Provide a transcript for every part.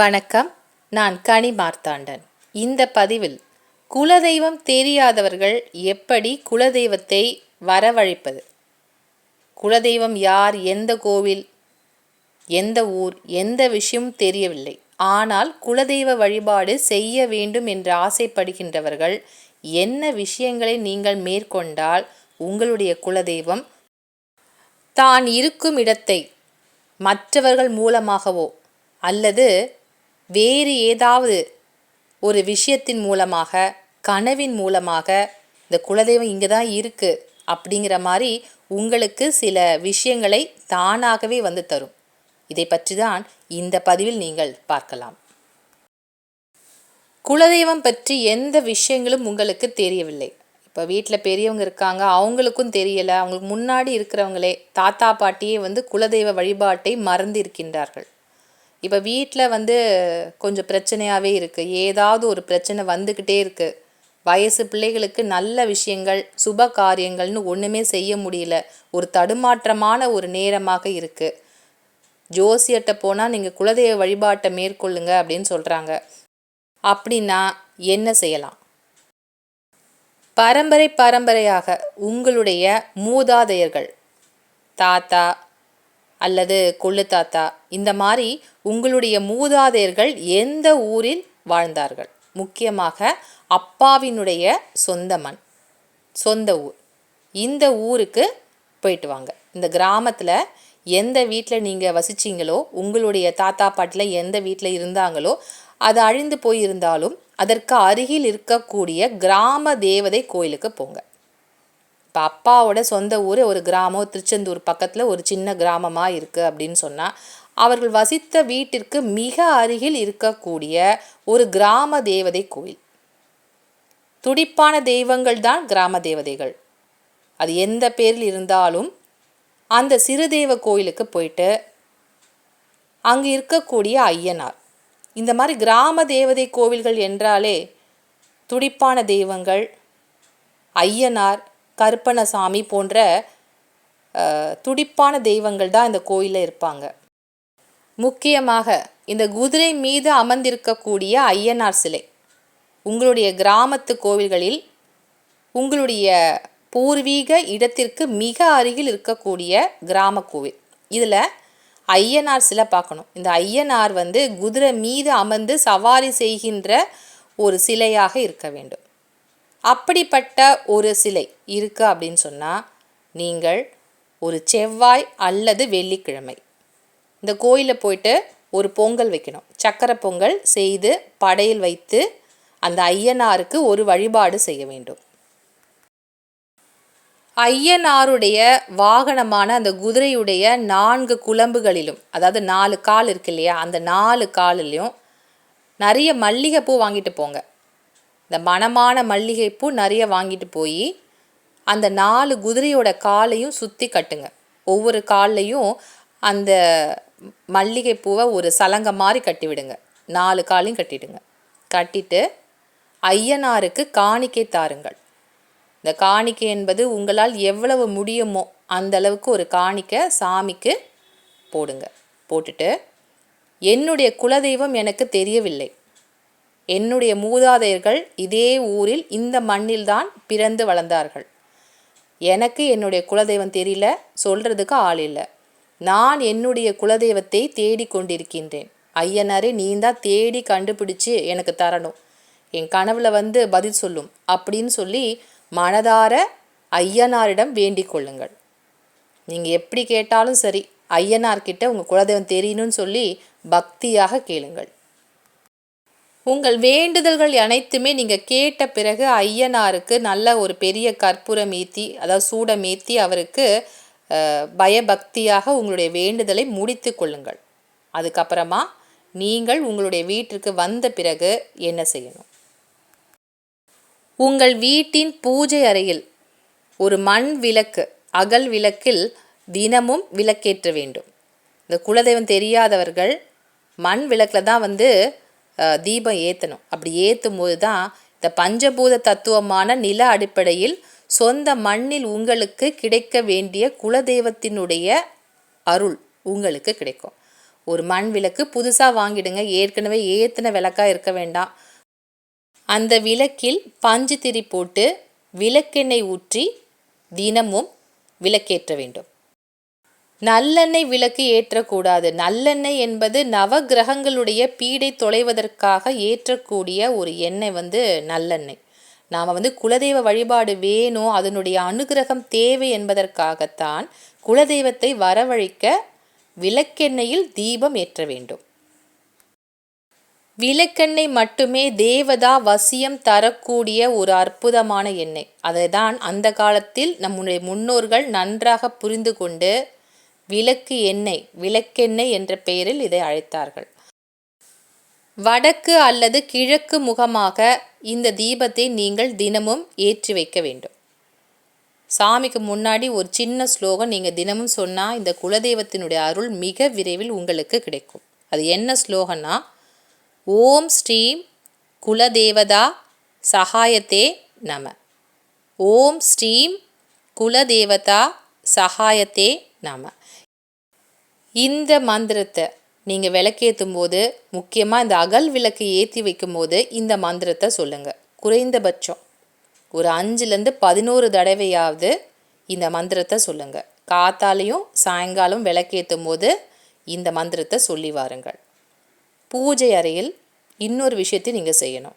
வணக்கம். நான் கனி மார்த்தாண்டன். இந்த பதிவில் குலதெய்வம் தெரியாதவர்கள் எப்படி குலதெய்வத்தை வரவழைப்பது? குலதெய்வம் யார் எந்த கோவில் எந்த ஊர் எந்த விஷயம் தெரியவில்லை. ஆனால் குலதெய்வ வழிபாடு செய்ய வேண்டும் என்று ஆசைப்படுகின்றவர்கள் என்ன விஷயங்களை நீங்கள் மேற்கொண்டால் உங்களுடைய குலதெய்வம் தான் இருக்கும் இடத்தை மற்றவர்கள் மூலமாகவோ அல்லது வேறு ஏதாவது ஒரு விஷயத்தின் மூலமாக கனவின் மூலமாக இந்த குலதெய்வம் இங்கே தான் இருக்குது அப்படிங்கிற மாதிரி உங்களுக்கு சில விஷயங்களை தானாகவே வந்து தரும். இதை பற்றி தான் இந்த பதிவில் நீங்கள் பார்க்கலாம். குலதெய்வம் பற்றி எந்த விஷயங்களும் உங்களுக்கு தெரியவில்லை. இப்போ வீட்டில் பெரியவங்க இருக்காங்க அவங்களுக்கும் தெரியலை அவங்களுக்கு முன்னாடி இருக்கிறவங்களே தாத்தா பாட்டியே வந்து குலதெய்வ வழிபாட்டை மறந்து இருக்கின்றார்கள் இப்போ வீட்டில் வந்து கொஞ்சம் பிரச்சனையாகவே இருக்குது ஏதாவது ஒரு பிரச்சனை வந்துக்கிட்டே இருக்குது வயசு பிள்ளைகளுக்கு நல்ல விஷயங்கள் சுப காரியங்கள்னு ஒன்றுமே செய்ய முடியல. ஒரு தடுமாற்றமான ஒரு நேரமாக இருக்குது ஜோசியர்கிட்ட போனால் நீங்கள் குலதெய்வ வழிபாட்டை மேற்கொள்ளுங்க அப்படின்னு சொல்கிறாங்க அப்படின்னா என்ன செய்யலாம்? பரம்பரை பரம்பரையாக உங்களுடைய மூதாதையர்கள் தாத்தா அல்லது கொள்ளு தாத்தா இந்த மாதிரி உங்களுடைய மூதாதையர்கள் எந்த ஊரில் வாழ்ந்தார்கள்? முக்கியமாக அப்பாவினுடைய சொந்த மண் சொந்த ஊர். இந்த ஊருக்கு போயிட்டு வாங்க. இந்த கிராமத்தில் எந்த வீட்டில் நீங்கள் வசிச்சிங்களோ உங்களுடைய தாத்தா பாட்டில் எந்த வீட்டில் இருந்தாங்களோ அது அழிந்து போயிருந்தாலும் அதற்கு அருகில் இருக்கக்கூடிய கிராம தேவதை கோயிலுக்கு போங்க. இப்போ அப்பாவோட சொந்த ஊர் ஒரு கிராமம் திருச்செந்தூர் பக்கத்தில் ஒரு சின்ன கிராமமாக இருக்குது அப்படின்னு சொன்னால் அவர்கள் வசித்த வீட்டிற்கு மிக அருகில் இருக்கக்கூடிய ஒரு கிராம தேவதை கோயில். துடிப்பான தெய்வங்கள் தான் கிராம தேவதைகள். அது எந்த பேரில் இருந்தாலும் அந்த சிறு தெய்வ கோயிலுக்கு போயிட்டு அங்கே இருக்கக்கூடிய ஐயனார். இந்த மாதிரி கிராம தேவதை கோவில்கள் என்றாலே துடிப்பான தெய்வங்கள் ஐயனார் கருப்பணசாமி போன்ற துடிப்பான தெய்வங்கள் தான் இந்த கோயிலில் இருப்பாங்க. முக்கியமாக இந்த குதிரை மீது அமர்ந்திருக்கக்கூடிய ஐயனார் சிலை. உங்களுடைய கிராமத்து கோவில்களில் உங்களுடைய பூர்வீக இடத்திற்கு மிக அருகில் இருக்கக்கூடிய கிராம கோவில். இதில் ஐயனார் சிலை பார்க்கணும். இந்த ஐயனார் வந்து குதிரை மீது அமர்ந்து சவாரி செய்கின்ற ஒரு சிலையாக இருக்க வேண்டும். அப்படிப்பட்ட ஒரு சிலை இருக்குது அப்படின்னு சொன்னால் நீங்கள் ஒரு செவ்வாய் அல்லது வெள்ளிக்கிழமை. இந்த கோயிலில் போயிட்டு ஒரு பொங்கல் வைக்கணும். சக்கரை பொங்கல் செய்து படையில் வைத்து அந்த ஐயனாருக்கு ஒரு வழிபாடு செய்ய வேண்டும். ஐயனாருடைய வாகனமான அந்த குதிரையுடைய நான்கு குழம்புகளிலும் அதாவது நாலு கால் இருக்கு இல்லையா அந்த நாலு காலிலையும் நிறைய மல்லிகைப்பூ வாங்கிட்டு போங்க. இந்த மணமான மல்லிகைப்பூ நிறைய வாங்கிட்டு போய் அந்த நாலு குதிரையோட காலையும் சுற்றி கட்டுங்க. ஒவ்வொரு கால்லையும் அந்த மல்லிகைப்பூவை ஒரு சலங்கை மாதிரி கட்டி விடுங்க. நாலு காலையும் கட்டிடுங்க. கட்டிட்டு ஐயனாருக்கு காணிக்கை தாருங்கள். இந்த காணிக்கை என்பது உங்களால் எவ்வளவு முடியுமோ அந்த அளவுக்கு ஒரு காணிக்கை சாமிக்கு போடுங்க. போட்டுட்டு என்னுடைய குலதெய்வம் எனக்கு தெரியவில்லை. என்னுடைய மூதாதையர்கள் இதே ஊரில் இந்த மண்ணில்தான் பிறந்து வளர்ந்தார்கள். எனக்கு என்னுடைய குலதெய்வம் தெரியல சொல்கிறதுக்கு ஆள் இல்லை. நான் என்னுடைய குலதெய்வத்தை தேடி கொண்டிருக்கின்றேன். ஐயனாரே நீ தான் தேடி கண்டுபிடிச்சு எனக்கு தரணும். என் கனவுல வந்து பதில் சொல்லும் அப்படின்னு சொல்லி மனதார ஐயனாரிடம் வேண்டிக் கொள்ளுங்கள். நீங்கள் எப்படி கேட்டாலும் சரி ஐயனார்கிட்ட உங்கள் குலதெய்வம் தெரியணும்னு சொல்லி பக்தியாக கேளுங்கள். உங்கள் வேண்டுதல்கள் அனைத்துமே நீங்கள் கேட்ட பிறகு ஐயனாருக்கு நல்ல ஒரு பெரிய கற்பூரம் ஏற்றி அதாவது சூடம் மேத்தி அவருக்கு பயபக்தியாக உங்களுடைய வேண்டுதலை முடித்து கொள்ளுங்கள். அதுக்கப்புறமா நீங்கள் உங்களுடைய வீட்டிற்கு வந்த பிறகு என்ன செய்யணும்? உங்கள் வீட்டின் பூஜை அறையில் ஒரு மண் விளக்கு அகல் விளக்கில் தினமும் விளக்கேற்ற வேண்டும். இந்த குலதெய்வம் தெரியாதவர்கள் மண் விளக்கில் தான் வந்து தீபம் ஏற்றணும் அப்படி ஏற்றும் போது தான் இந்த பஞ்சபூத தத்துவமான நில அடிப்படையில் சொந்த மண்ணில் உங்களுக்கு கிடைக்க வேண்டிய குலதெய்வத்தினுடைய அருள் உங்களுக்கு கிடைக்கும். ஒரு மண் விளக்கு புதுசாக வாங்கிடுங்க. ஏற்கனவே ஏற்றின விளக்காக இருக்க வேண்டாம். அந்த விளக்கில் பஞ்சு திரி போட்டு விளக்கெண்ணெய் ஊற்றி தினமும் விளக்கேற்ற வேண்டும். நல்லெண்ணெய் விளக்கு ஏற்றக்கூடாது. நல்லெண்ணெய் என்பது நவகிரகங்களுடைய பீடை தொலைவதற்காக ஏற்றக்கூடிய ஒரு எண்ணெய் வந்து நல்லெண்ணெய். நாம் வந்து குலதெய்வ வழிபாடு வேணும் அதனுடைய அனுகிரகம் தேவை என்பதற்காகத்தான் குலதெய்வத்தை வரவழைக்க விளக்கெண்ணெயில் தீபம் ஏற்ற வேண்டும். விளக்கெண்ணெய் மட்டுமே தேவதா வசியம் தரக்கூடிய ஒரு அற்புதமான எண்ணெய். அதை தான் அந்த காலத்தில் நம்முடைய முன்னோர்கள் நன்றாக புரிந்து கொண்டு விளக்கு எண்ணெய் விளக்கெண்ணெய் என்ற பெயரில் இதை அழைத்தார்கள். வடக்கு அல்லது கிழக்கு முகமாக இந்த தீபத்தை நீங்கள் தினமும் ஏற்றி வைக்க வேண்டும். சாமிக்கு முன்னாடி ஒரு சின்ன ஸ்லோகம் நீங்கள் தினமும் சொன்னால் இந்த குலதெய்வத்தினுடைய அருள் மிக விரைவில் உங்களுக்கு கிடைக்கும். அது என்ன ஸ்லோகன்னா ஓம் ஸ்ரீம் குலதேவதா சகாயத்தே நம. ஓம் ஸ்ரீம் குலதேவதா சகாயத்தே நம. இந்த மந்திரத்தை நீங்கள் விளக்கேற்றும் போது முக்கியமாக இந்த அகல் விளக்கு ஏற்றி வைக்கும்போது இந்த மந்திரத்தை சொல்லுங்கள் குறைந்தபட்சம் ஒரு அஞ்சுலேருந்து பதினோரு தடவையாவது இந்த மந்திரத்தை சொல்லுங்கள் காத்தாலையும் சாயங்காலம் விளக்கேற்றும் போது இந்த மந்திரத்தை சொல்லி வாருங்கள். பூஜை அறையில் இன்னொரு விஷயத்தை நீங்கள் செய்யணும்.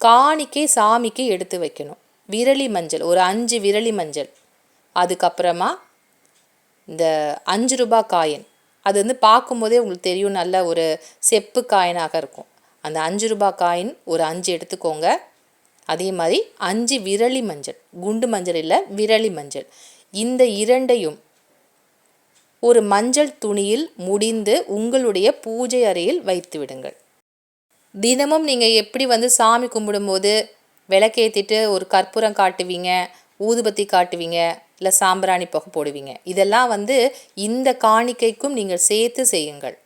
காணிக்கை சாமிக்கு எடுத்து வைக்கணும். விரலி மஞ்சள் ஒரு அஞ்சு விரலி மஞ்சள். அதுக்கப்புறமா இந்த அஞ்சு ரூபா காயின். அது வந்து பார்க்கும்போதே உங்களுக்கு தெரியும் நல்ல ஒரு செப்பு காயினாக இருக்கும். அந்த அஞ்சு ரூபா காயின் ஒரு அஞ்சு எடுத்துக்கோங்க. அதே மாதிரி அஞ்சு விரலி மஞ்சள் குண்டு மஞ்சள் இல்லை விரலி மஞ்சள். இந்த இரண்டையும் ஒரு மஞ்சள் துணியில் முடிந்து உங்களுடைய பூஜை அறையில் வைத்து விடுங்கள். தினமும் நீங்கள் எப்படி வந்து சாமி கும்பிடும்போது விளக்கேற்றிட்டு ஒரு கற்பூரம் காட்டுவீங்க ஊதுபத்தி காட்டுவீங்க இல்லை சாம்பிராணி புகை போடுவீங்க. இதெல்லாம் வந்து இந்த காணிக்கைக்கும் நீங்கள் சேர்த்து செய்யுங்கள்.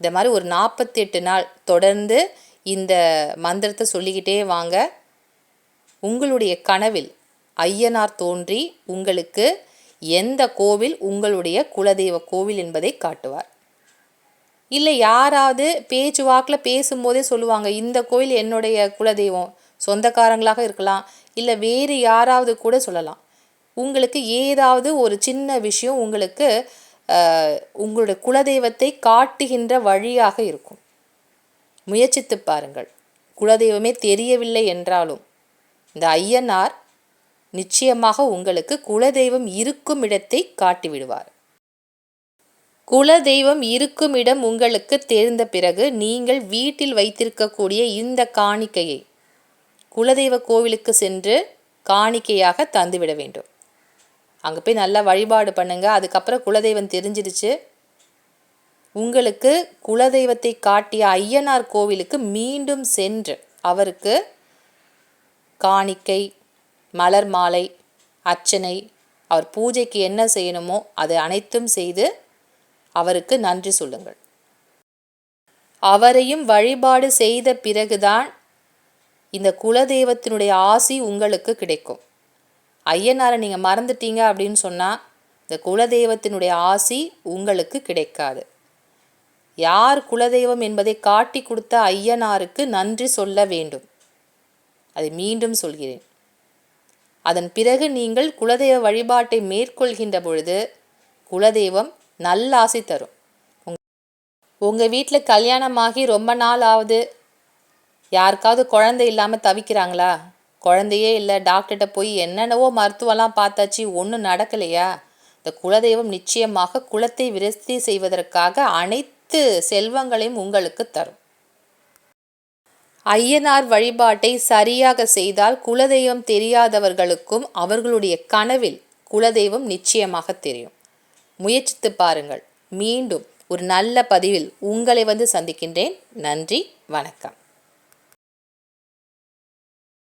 இந்த மாதிரி ஒரு நாற்பத்தெட்டு நாள் தொடர்ந்து இந்த மந்திரத்தை சொல்லிக்கிட்டே வாங்க. உங்களுடைய கனவில் ஐயனார் தோன்றி உங்களுக்கு எந்த கோவில் உங்களுடைய குலதெய்வ கோவில் என்பதை காட்டுவார். இல்லை யாராவது பேச்சு வாக்கில் பேசும்போதே சொல்லுவாங்க இந்த கோயில் என்னுடைய குலதெய்வம் சொந்தக்காரங்களாக இருக்கலாம் இல்லை வேறு யாராவது கூட சொல்லலாம். உங்களுக்கு ஏதாவது ஒரு சின்ன விஷயம் உங்களுக்கு உங்களுடைய குலதெய்வத்தை காட்டுகின்ற வழியாக இருக்கும். முயற்சித்து பாருங்கள். குலதெய்வமே தெரியவில்லை என்றாலும் இந்த ஐயனார் நிச்சயமாக உங்களுக்கு குலதெய்வம் இருக்கும் இடத்தை காட்டிவிடுவார். குலதெய்வம் இருக்கும் இடம் உங்களுக்கு தெரிந்த பிறகு நீங்கள் வீட்டில் வைத்திருக்கக்கூடிய இந்த காணிக்கையை குலதெய்வ கோவிலுக்கு சென்று காணிக்கையாக தந்துவிட வேண்டும். அங்கே போய் நல்லா வழிபாடு பண்ணுங்கள் அதுக்கப்புறம் குலதெய்வம் தெரிஞ்சிடுச்சு உங்களுக்கு குலதெய்வத்தை காட்டிய ஐயனார் கோவிலுக்கு மீண்டும் சென்று அவருக்கு காணிக்கை மலர் மாலை அர்ச்சனை அவர் பூஜைக்கு என்ன செய்யணுமோ அதை அனைத்தும் செய்து அவருக்கு நன்றி சொல்லுங்கள். அவரையும் வழிபாடு செய்த பிறகுதான் இந்த குலதெய்வத்தினுடைய ஆசி உங்களுக்கு கிடைக்கும். ஐயனாரை நீங்கள் மறந்துட்டீங்க அப்படின்னு சொன்னால் இந்த குலதெய்வத்தினுடைய ஆசி உங்களுக்கு கிடைக்காது. யார் குலதெய்வம் என்பதை காட்டி கொடுத்த ஐயனாருக்கு நன்றி சொல்ல வேண்டும். அதை மீண்டும் சொல்கிறேன். அதன் பிறகு நீங்கள் குலதெய்வ வழிபாட்டை மேற்கொள்கின்ற பொழுது குலதெய்வம் நல்ல ஆசை தரும். உங்கள் வீட்டில் கல்யாணமாகி ரொம்ப நாள் ஆகுது யாருக்காவது குழந்தை இல்லாமல் தவிக்கிறாங்களா? குழந்தையே இல்லை டாக்டர்கிட்ட போய் என்னென்னவோ மருத்துவம்லாம் பார்த்தாச்சு ஒன்றும் நடக்கலையா? இந்த குலதெய்வம் நிச்சயமாக குலத்தை விருத்தி செய்வதற்காக அனைத்து செல்வங்களையும் உங்களுக்கு தரும். ஐயனார் வழிபாட்டை சரியாக செய்தால் குலதெய்வம் தெரியாதவர்களுக்கும் அவர்களுடைய கனவில் குலதெய்வம் நிச்சயமாக தெரியும். முயற்சித்து பாருங்கள். மீண்டும் ஒரு நல்ல பதிவில் உங்களை வந்து சந்திக்கின்றேன். நன்றி வணக்கம்.